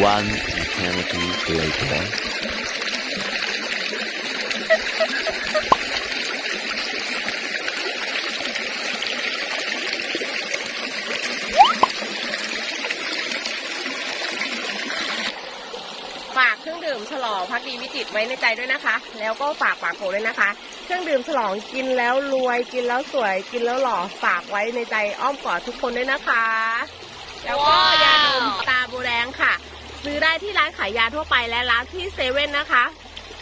One eternity later. ฝากเครื่องดื่มฉลองพักดีวิจิตรไว้ในใจด้วยนะคะ แล้วก็ฝากปากโกด้วยนะคะ เครื่องดื่มฉลองกินแล้วรวยกินแล้วสวยกินแล้วหล่อฝากไว้ในใจอ้อมกอดทุกคนด้วยนะคะ แล้วก็ยาดมตาบูแดงค่ะ ซื้อได้ที่ร้านขายยาทั่วไปและร้านที่เซเว่นนะคะ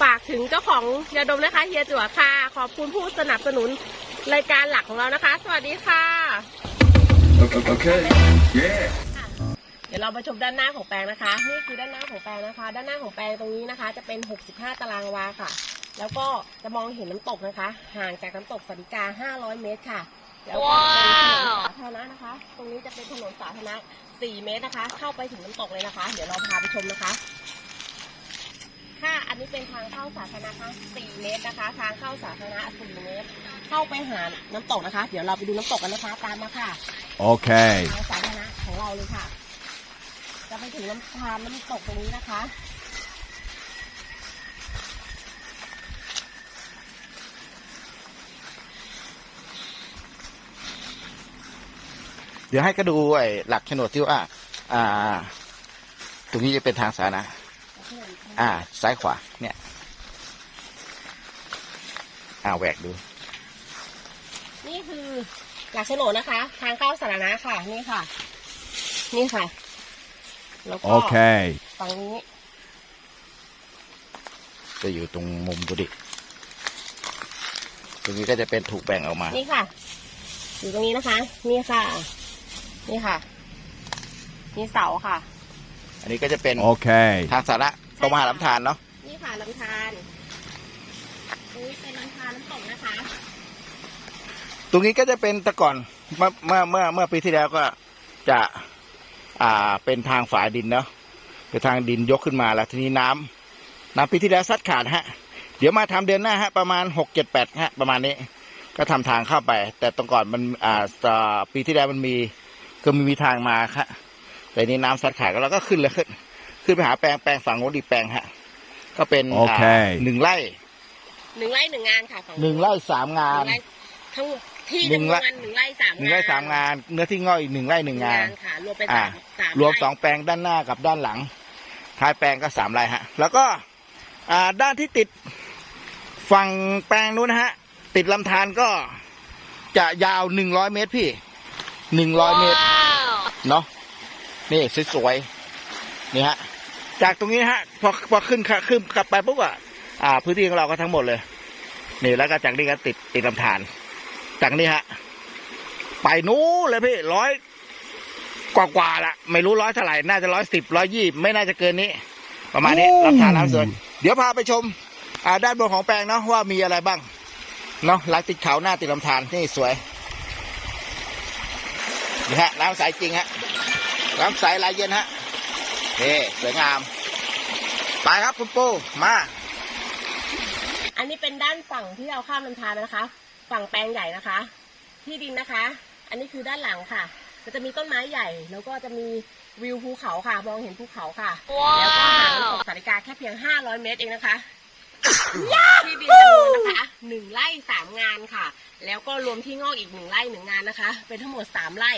ฝากถึงเจ้าของยาดมนะคะเฮียจั่วค่ะ ขอบคุณผู้สนับสนุนรายการหลักของเรานะคะ สวัสดีค่ะ Okay. Yeah. เดี๋ยวเรามาชมด้านหน้าของแปลงนะคะ นี่คือด้านหน้าของแปลงนะคะ ด้านหน้าของแปลงตรงนี้นะคะ จะเป็น 65 ตารางวาค่ะ แล้วก็จะมองเห็นน้ำตกนะคะ ห่างจากน้ำตกสันติกา 500 เมตรค่ะ แล้วก็เป็นถนนสาธารณะนะคะ ตรงนี้จะเป็นถนนสาธารณะ 4 เมตรนะคะ เข้าไปถึงน้ำตกเลยนะคะ เดี๋ยวเราพาไปชมนะคะ ค่ะอันนี้เป็นทางเข้าสาธารณะนะคะ4เมตรนะคะ ทางเข้าสาธารณะ4เมตร เข้าไปหาน้ำตกนะคะ เดี๋ยวเราไปดูน้ำตกกันนะคะตามมาค่ะ Okay. ทางสาธารณะของเราเลยค่ะ จะไปถึงน้ำทานน้ำตกตรงนี้นะคะ เดี๋ยวให้ก็ดูไอ้หลักโฉนดที่ว่า อ่า ตรงนี้จะเป็นทางสาธารณะอ่า ซ้ายขวา เนี่ย อ่าแหวกดู นี่คือหลักโฉนดนะคะ ทางเข้าสาธารณะค่ะ นี่ค่ะ นี่ค่ะ แล้วก็ Okay. ฝั่งนี้จะอยู่ตรงมุมบุดิตรงนี้ก็จะเป็นถูกแบ่งออกมา นี่ค่ะ อยู่ตรงนี้นะคะ นี่ค่ะ นี่ค่ะนี่เสาค่ะ อันนี้ก็จะเป็น Okay. ทางสาธารณะตรงมหาลำธารเนาะนี่ค่ะลำธารตรงนี้เป็นลำธารน้ำตกนะคะ ตรงนี้ก็จะเป็นแต่ก่อนเมื่อเมื่อเมื่อเมื่อปีที่แล้วก็จะอ่าเป็นทางฝายดินเนาะเป็นทางดินยกขึ้นมาแล้วทีนี้น้ำน้ำปีที่แล้วซัดขาดฮะ เดี๋ยวมาทำเดือนหน้าฮะประมาณหกเจ็ดแปดฮะประมาณนี้ ก็ทำทางเข้าไป แต่ตรงก่อนมันอ่าอ่าปีที่แล้วมันมี ก็มีมีทางมาครับแต่นี้น้ำซัดขาดก็เราก็ขึ้นเลยขึ้นขึ้นไปหาแปลงแปลงฝั่งโน้นอีกแปลงฮะ ก็เป็นโอเคาหนึ่งไร่หนึ่งไร่หนึ่งงานค่ะฝั่งหนึ่งไร่สามงาหนนึ่งไร่ทั้งที่หนึ่งไร่จำนวนหนึ่งไร่สามหนึ่งไร่สามงาน เนื้อที่งอกอีกหนึ่งไร่หนึ่งงานค่ะรวมเป็นอ่าสามสามรวมไสองแปลงด้านหน้ากับด้านหลัง ท้ายแปลงก็สามไร่ฮะ แล้วก็อ่าด้านที่ติดฝั่งแปลงนู้นนะฮะ ติดลำธารก็จะยาวหนึ่งร้อยเมตรพี่ หนึ่งร้อยเมตร เนาะนี่สวยๆนี่ฮะ จากตรงนี้นะฮะ พอพอขึ้นขาขึ้นกลับไปปุ๊บอะอ่า พื้นที่ของเราก็ทั้งหมดเลย นี่แล้วก็จากนี้ก็ติดติดลำธารจากนี้ฮะ ไปนู้นเลยพี่ร้อยกว่ากว่าๆละไม่รู้ร้อยเท่าไหร่น่าจะร้อยสิบร้อยยี่ไม่น่าจะเกินนี้ ประมาณนี้โอ้ลำธารน้ำสวยเดี๋ยวพาไปชม อ่าด้านบนของแปลงเนาะว่ามีอะไรบ้างเนาะลายติดเขาหน้าติดลำธารนี่สวย นี่ฮะน้ำใสจริงฮะน้ำใสลายเย็นฮะนี่สวยงาม ไปครับคุณปูมา อันนี้เป็นด้านฝั่งที่เราข้ามลำธารนะคะ ฝั่งแปลงใหญ่นะคะ ที่ดินนะคะ อันนี้คือด้านหลังค่ะก็จะมีต้นไม้ใหญ่แล้วก็จะมีวิวภูเขาค่ะ มองเห็นภูเขาค่ะ แล้วก็ห่างน้ำตกสาริกาแค่เพียง 500 เมตรเองนะคะ ที่ดินจำนวนนะคะหนึ่งไร่สามงานค่ะ แล้วก็รวมที่งอกอีกหนึ่งไร่หนึ่งงานนะคะ เป็นทั้งหมดสามไร่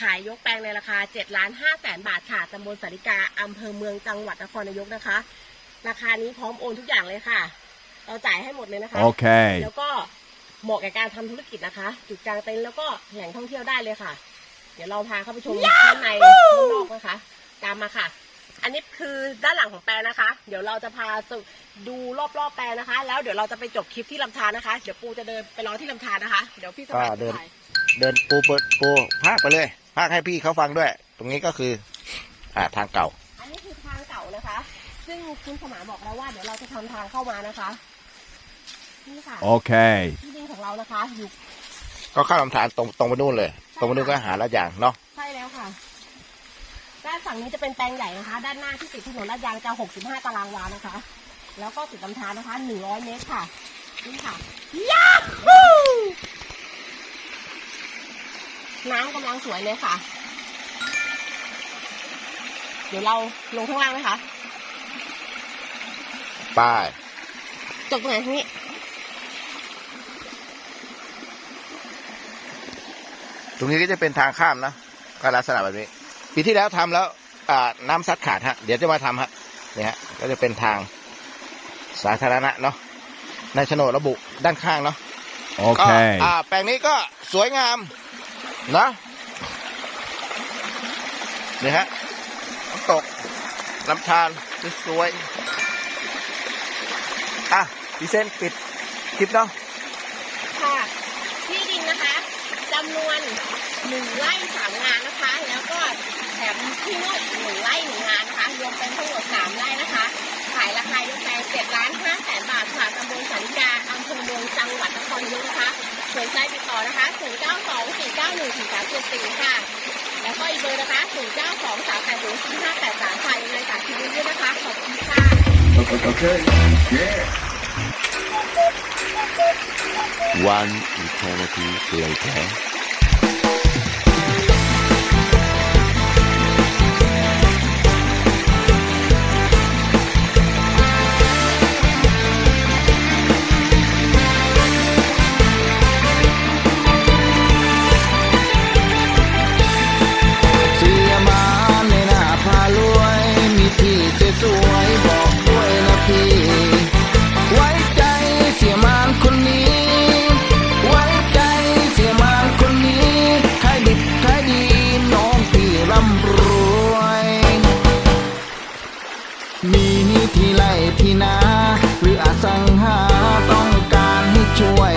ขายยกแปลงในราคา7ล้าน5แสนบาทค่ะตำบลสาริกาอำเภอเมืองจังหวัดนครนายกนะคะ ราคานี้พร้อมโอนทุกอย่างเลยค่ะ เราจ่ายให้หมดเลยนะคะ Okay. แล้วก็เหมาะกับการทำธุรกิจนะคะ จุดกลางเต็นท์แล้วก็แหล่งท่องเที่ยวได้เลยค่ะ เดี๋ยวเราพาเข้าไปชมข้างในข้างนอกนะคะ ตามมาค่ะ อันนี้คือด้านหลังของแปลงนะคะ เดี๋ยวเราจะพาดูรอบๆแปลงนะคะ แล้วเดี๋ยวเราจะไปจบคลิปที่ลำธารนะคะ เดี๋ยวปูจะเดินไปรอที่ลำธารนะคะ เดี๋ยวพี่สมัยอ่าเดินถ่ายเดินปูเปิดปูพากไปเลยพากให้พี่เขาฟังด้วย ตรงนี้ก็คืออ่าทางเก่า อันนี้คือทางเก่านะคะ ซึ่งคุณสมานบอกแล้วว่าเดี๋ยวเราจะทำทางเข้ามานะคะนี่ค่ะ Okay. ที่ดินของเรานะคะอยู่ก็เข้าลำธารตรงตรงไปนู่นเลย ตรงไปนู่นก็หาละอย่างเนาะใช่แล้วค่ะ ด้านฝั่งนี้จะเป็นแปลงใหญ่นะคะ ด้านหน้าที่ติดถนนลาดยางจะ 65 ตารางวานะคะ แล้วก็ติดลำธารนะคะ 100 เมตรค่ะ นี่ค่ะยาฮูน้ำกำลังสวยเลยค่ะ เดี๋ยวเราลงข้างล่างไหมคะป้ายจบตรงไหนทีนี้ตรงนี้ก็จะเป็นทางข้ามนะก็ลักษณะแบบนี้ ปีที่แล้วทำแล้วอ่าน้ำซัดขาดฮะ เดี๋ยวจะมาทำฮะเนี่ยฮะก็จะเป็นทางสาธารณะเนาะในโฉนดระบุด้านข้างเนาะก็ Okay. อ่า แปลงนี้ก็สวยงามนะนี่ฮะน้ำตกลำธารสวยๆอะพี่เส้นปิดคลิปเนาะค่ะที่ดินนะคะจำนวนหนึ่งไร่สามงานนะคะ แล้วก็ แถมที่นวดหนึ่งไร่หนึ่งงานนะคะรวมเป็นทั้งหมดสามไร่นะคะ ขายราคายกแปลงเจ็ดล้านห้าแสนบาทค่ะตำบลสันกาอำเภอเมืองจังหวัดนครนายกนะคะสนใจติดต่อนะคะ0 9 2 4 9 1 4 3 7 4ค่ะ แล้วก็อีกเบอร์นะคะ0 9 2 3 8 0 4 5 8 3ค่ะยังไงฝากทีนี้ด้วยนะคะ ขอบคุณค่ะ Okay. Yeah. One eternity later. มีที่ไรที่นาหรืออาสังหาต้องการให้ช่วย